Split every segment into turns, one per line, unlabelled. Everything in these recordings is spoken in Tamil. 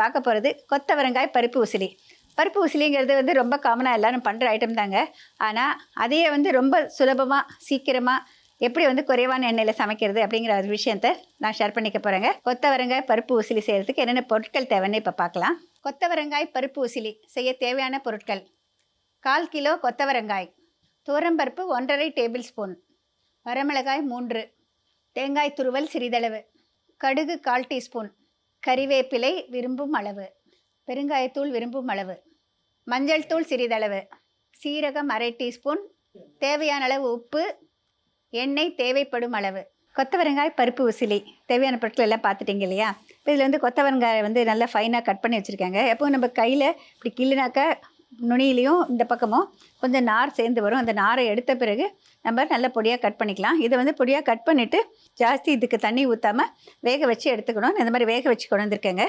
பார்க்க போகிறது கொத்தவரங்காய் பருப்பு உசிலி. பருப்பு உசிலிங்கிறது வந்து ரொம்ப காமனாக எல்லாரும் பண்ணுற ஐட்டம் தாங்க. ஆனால் அதையே வந்து ரொம்ப சுலபமாக சீக்கிரமாக எப்படி வந்து குறைவான எண்ணெயில் சமைக்கிறது அப்படிங்கிற ஒரு விஷயத்தை நான் ஷேர் பண்ணிக்க போகிறேங்க கொத்தவரங்காய் பருப்பு உசிலி செய்கிறதுக்கு என்னென்ன பொருட்கள் தேவைன்னு இப்போ பார்க்கலாம். கொத்தவரங்காய் பருப்பு உசிலி செய்ய தேவையான பொருட்கள். கால் கிலோ கொத்தவரங்காய் துவரம்பருப்பு ஒன்றரை டேபிள் ஸ்பூன் வரமிளகாய் மூன்று தேங்காய் துருவல் சிறிதளவு கடுகு கால் டீஸ்பூன் கறிவேப்பிலை விரும்பும் அளவு. பெருங்காயத்தூள் விரும்பும் அளவு. மஞ்சள் தூள் சிறிதளவு. சீரகம் அரை டீஸ்பூன். தேவையான அளவு உப்பு. எண்ணெய் தேவைப்படும் அளவு. கொத்தவரங்காய் பருப்பு உசிலி. தேவையான பொருட்கள் எல்லாம் பார்த்துட்டீங்க இல்லையா? இதில் வந்து கொத்தவரங்காயை வந்து நல்லா ஃபைனாக கட் பண்ணி வச்சுருக்காங்க. எப்போ நம்ம கையில் இப்படி கிள்ளினாக்கா நுனியிலையும் இந்த பக்கமும் கொஞ்சம் நார் சேர்ந்து வரும். அந்த நாரை எடுத்த பிறகு நம்ம நல்ல பொடியாக கட் பண்ணிக்கலாம். இதை வந்து பொடியாக கட் பண்ணிவிட்டு ஜாஸ்தி இதுக்கு தண்ணி ஊற்றாமல் வேக வச்சு எடுத்துக்கணும். இந்த மாதிரி வேக வச்சு கொண்டு வந்திருக்கேங்க.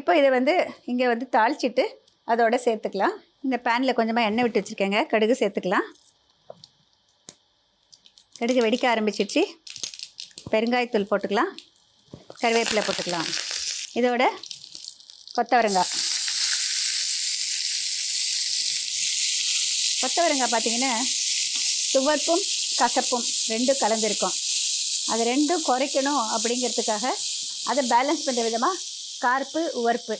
இப்போ இதை வந்து இங்கே வந்து தாளிச்சிட்டு அதோட சேர்த்துக்கலாம். இந்த பேனில் கொஞ்சமாக எண்ணெய் விட்டு வச்சுருக்கேங்க. கடுகு சேர்த்துக்கலாம். கடுகு வெடிக்க ஆரம்பிச்சிடுச்சு பெருங்காயத்தூள் போட்டுக்கலாம். கருவேப்பிலை போட்டுக்கலாம். இதோட கொத்தவரங்காய். கொத்தவரங்காய் பார்த்தீங்கன்னா துவர்ப்பும் கசப்பும் ரெண்டும் கலந்துருக்கும். அது ரெண்டும் குறைக்கணும் அப்படிங்கிறதுக்காக அதை பேலன்ஸ் பண்ணுற விதமாக கார்ப்பு உவர்ப்பு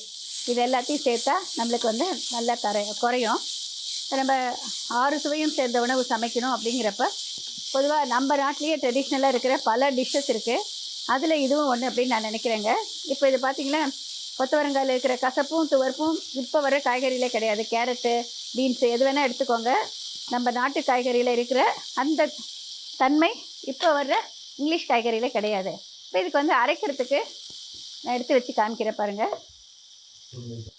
இது எல்லாத்தையும் சேர்த்தா நம்மளுக்கு வந்து நல்லா கரை குறையும். நம்ம ஆறு சுவையும் சேர்ந்த உணவு சமைக்கணும் அப்படிங்கிறப்ப பொதுவாக நம்ம நாட்டிலேயே ட்ரெடிஷ்னலாக இருக்கிற பல டிஷ்ஷஸ் இருக்குது அதில் இதுவும் ஒன்று அப்படின்னு நான் நினைக்கிறேங்க. இப்போ இது பார்த்தீங்கன்னா கொத்தவரங்காயில் இருக்கிற கசப்பும் துவர்ப்பும் இப்போ வர காய்கறியிலே கிடையாது. கேரட்டு பீன்ஸு எது வேணால் எடுத்துக்கோங்க. நம்ம நாட்டு காய்கறியில் இருக்கிற அந்த தன்மை இப்போ வர்ற இங்கிலீஷ் காய்கறியில் கிடையாது. இப்போ இதுக்கு வந்து அரைக்கிறதுக்கு நான் எடுத்து வச்சு காமிக்கிறேன் பாருங்கள்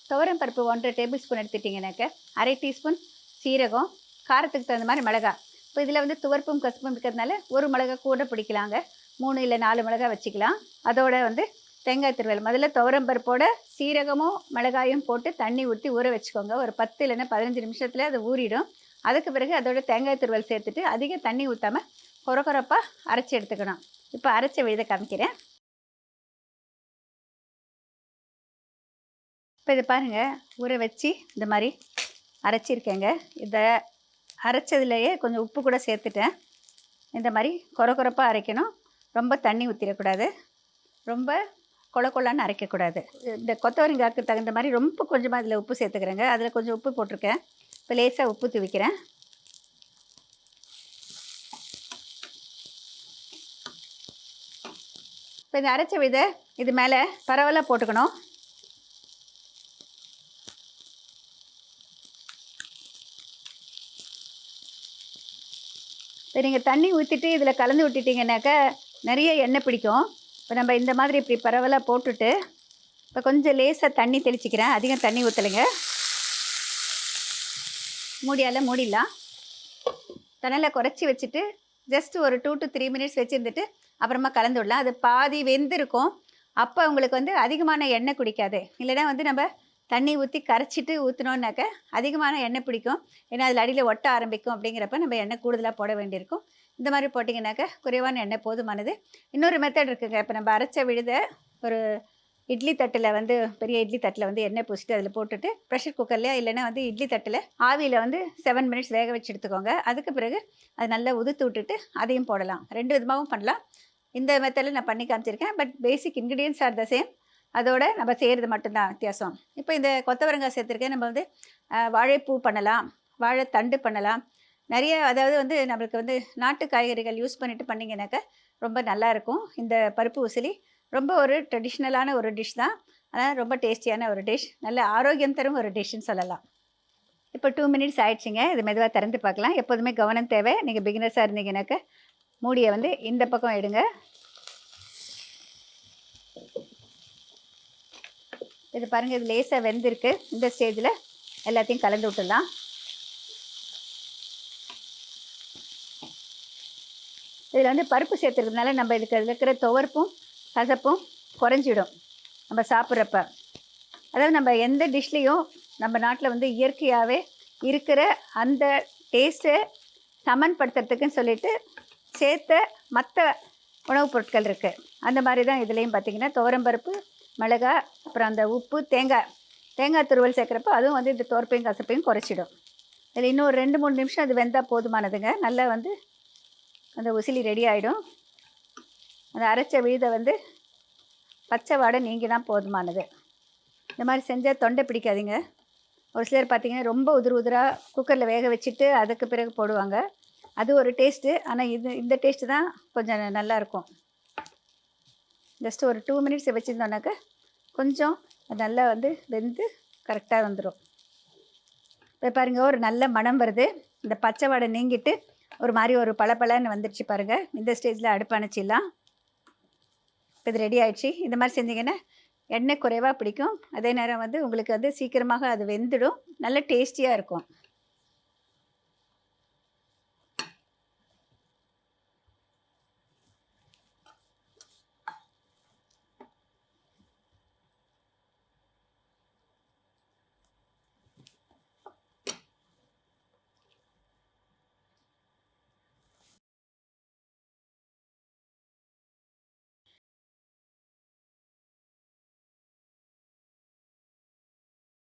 துவரம் பருப்பு ஒன்றரை டேபிள் ஸ்பூன் எடுத்துட்டிங்கனாக்க அரை டீஸ்பூன் சீரகம் காரத்துக்கு தகுந்த மாதிரி மிளகா. இப்போ இதில் வந்து துவர்ப்பும் கசப்பும் இருக்கிறதுனால ஒரு மிளகா கூட பிடிக்கலாங்க. மூணு இல்லை நாலு மிளகா வச்சுக்கலாம். அதோட வந்து தேங்காய் திருவல் முதல்ல துவரம் பருப்போட சீரகமும் மிளகாயும் போட்டு தண்ணி ஊற்றி ஊற வச்சுக்கோங்க. ஒரு பத்து இல்லைன்னா பதினஞ்சு நிமிஷத்தில் அது ஊறிடும். அதுக்கு பிறகு அதோட தேங்காய் திருவல் சேர்த்துட்டு அதிக தண்ணி ஊற்றாமல் கொர கொரப்பாக அரைச்சி எடுத்துக்கணும். இப்போ அரைச்ச விழுத காமிக்கிறேன். இப்போ இது பாருங்கள் ஊற வச்சு இந்த மாதிரி அரைச்சிருக்கேங்க. இதை அரைச்சதுலேயே கொஞ்சம் உப்பு கூட சேர்த்துட்டேன். இந்த மாதிரி கொர கொரப்பாக அரைக்கணும். ரொம்ப தண்ணி ஊற்றிடக்கூடாது ரொம்ப கொல கொலான்னு அரைக்கக்கூடாது. இந்த கொத்தவரங்காய்க்கு தகுந்த மாதிரி ரொம்ப கொஞ்சமாக இதில் உப்பு சேர்த்துக்கிறேங்க. அதில் கொஞ்சம் உப்பு போட்டிருக்கேன். இப்போ லேசாக உப்பு துவிக்கிறேன். இப்போ இந்த அரைச்ச விதை இது மேலே பரவலாக போட்டுக்கணும். இப்போ நீங்கள் தண்ணி ஊற்றிட்டு இதில் கலந்து விட்டுட்டிங்கனாக்கா நிறைய எண்ணெய் பிடிக்கும். இப்போ நம்ம இந்த மாதிரி இப்படி பரவலாக போட்டுட்டு இப்போ கொஞ்சம் லேசாக தண்ணி தெளிச்சிக்கிறேன். அதிகம் தண்ணி ஊற்றலைங்க மூடியால் மூடிடலாம். தணலை குறைச்சி வச்சுட்டு ஜஸ்ட் ஒரு டூ டு த்ரீ மினிட்ஸ் வச்சுருந்துட்டு அப்புறமா கலந்து விடலாம். அது பாதி வெந்திருக்கும். அப்போ உங்களுக்கு வந்து அதிகமான எண்ணெய் குடிக்காது. இல்லைன்னா வந்து நம்ம தண்ணி ஊற்றி கரைச்சிட்டு ஊற்றினோன்னாக்க அதிகமான எண்ணெய் பிடிக்கும். ஏன்னா அதில் அடியில் ஒட்ட ஆரம்பிக்கும் அப்படிங்கிறப்ப நம்ம எண்ணெய் கூடுதலாக போட வேண்டியிருக்கும். இந்த மாதிரி போட்டிங்கனாக்கா குறைவான எண்ணெய் போதுமானது. இன்னொரு மெத்தட் இருக்குங்க. இப்போ நம்ம அரைச்ச விழுத ஒரு இட்லி தட்டில் வந்து பெரிய இட்லி தட்டில் வந்து எண்ணெய் பூசிட்டு அதில் போட்டுட்டு ப்ரெஷர் குக்கர்லையா இல்லைன்னா வந்து இட்லி தட்டில் ஆவியில் வந்து செவன் மினிட்ஸ் வேக வச்சு எடுத்துக்கோங்க. அதுக்கு பிறகு அது நல்லா உதுத்து விட்டுட்டு அதையும் போடலாம். ரெண்டு விதமாகவும் பண்ணலாம். இந்த மெத்தடில் நான் பண்ணி காமிச்சிருக்கேன். But basic ingredients are the same அதோட நம்ம செய்கிறது மட்டும்தான் வித்தியாசம். இப்போ இந்த கொத்தவரங்காய் சேர்த்துருக்கேன். நம்ம வந்து வாழைப்பூ பண்ணலாம். வாழைத்தண்டு பண்ணலாம். நிறைய அதாவது வந்து நம்மளுக்கு வந்து நாட்டு காய்கறிகள் யூஸ் பண்ணிட்டு பண்ணிங்கனாக்கா ரொம்ப நல்லா இருக்கும். இந்த பருப்பு உசிலி ரொம்ப ஒரு ட்ரெடிஷ்னலான ஒரு டிஷ் தான். ஆனால் ரொம்ப டேஸ்டியான ஒரு டிஷ் நல்ல ஆரோக்கியம் தரும் ஒரு டிஷ்ஷுன்னு சொல்லலாம். இப்போ டூ மினிட்ஸ் ஆயிடுச்சுங்க. இது மெதுவாக திறந்து பார்க்கலாம். எப்போதுமே கவனம் தேவை. நீங்கள் பிகினர்ஸாக இருந்தீங்கன்னாக்க மூடியை வந்து இந்த பக்கம் எடுங்க. இது பாருங்கள் இது லேசாக வெந்திருக்கு. இந்த ஸ்டேஜில் எல்லாத்தையும் கலந்து விட்டுடலாம். இதில் வந்து பருப்பு சேர்த்துருக்கிறதுனால நம்ம இதுக்கு அதில் இருக்கிற துவர்ப்பும் கசப்பும் குறைஞ்சிடும். நம்ம சாப்பிட்றப்ப. அதாவது நம்ம எந்த டிஷ்லேயும் நம்ம நாட்டில் வந்து இயற்கையாகவே இருக்கிற அந்த டேஸ்ட்டை சமன்படுத்துறதுக்குன்னு சொல்லிட்டு சேர்த்த மற்ற உணவுப் பொருட்கள் இருக்குது அந்த மாதிரி தான் இதுலேயும் பார்த்தீங்கன்னா துவரம்பருப்பு மிளகா அப்புறம் அந்த உப்பு தேங்காய். தேங்காய் துருவல் சேர்க்குறப்போ அதுவும் வந்து இந்த தோற்பையும் கசப்பையும் குறைச்சிடும். இதில் இன்னும் ஒரு ரெண்டு மூணு நிமிஷம் அது வெந்தால் போதுமானதுங்க. நல்லா வந்து அந்த உசிலி ரெடி ஆகிடும் அந்த அரைச்ச விழுதை வந்து பச்சை வாடை நீங்கினா போதுமானது. இந்த மாதிரி செஞ்சால் தொண்டை பிடிக்காதீங்க. ஒரு சிலர் பார்த்தீங்கன்னா ரொம்ப உதிர் உதிராக குக்கரில் வேக வச்சுட்டு அதுக்கு பிறகு போடுவாங்க. அது ஒரு டேஸ்ட்டு ஆனால் இது இந்த டேஸ்ட்டு தான் கொஞ்சம் நல்லாயிருக்கும் ஜஸ்ட் ஒரு டூ மினிட்ஸ் வச்சுருந்தோன்னாக்க கொஞ்சம் நல்லா வந்து வெந்து கரெக்டாக வந்துடும் இப்போ பாருங்க ஒரு நல்ல மணம் வருது. இந்த பச்சை வாடை நீங்கிட்டு ஒரு மாதிரி ஒரு பளபளன்னு வந்துடுச்சு பாருங்கள் இந்த ஸ்டேஜில் அடுப்பு அணைச்சிடலாம். இப்போ இது ரெடி ஆயிடுச்சு. இந்த மாதிரி செஞ்சீங்கன்னா எண்ணெய் குறைவாக பிடிக்கும். அதே நேரம் வந்து உங்களுக்கு வந்து சீக்கிரமாக அது வெந்துடும். நல்ல டேஸ்டியாக இருக்கும்.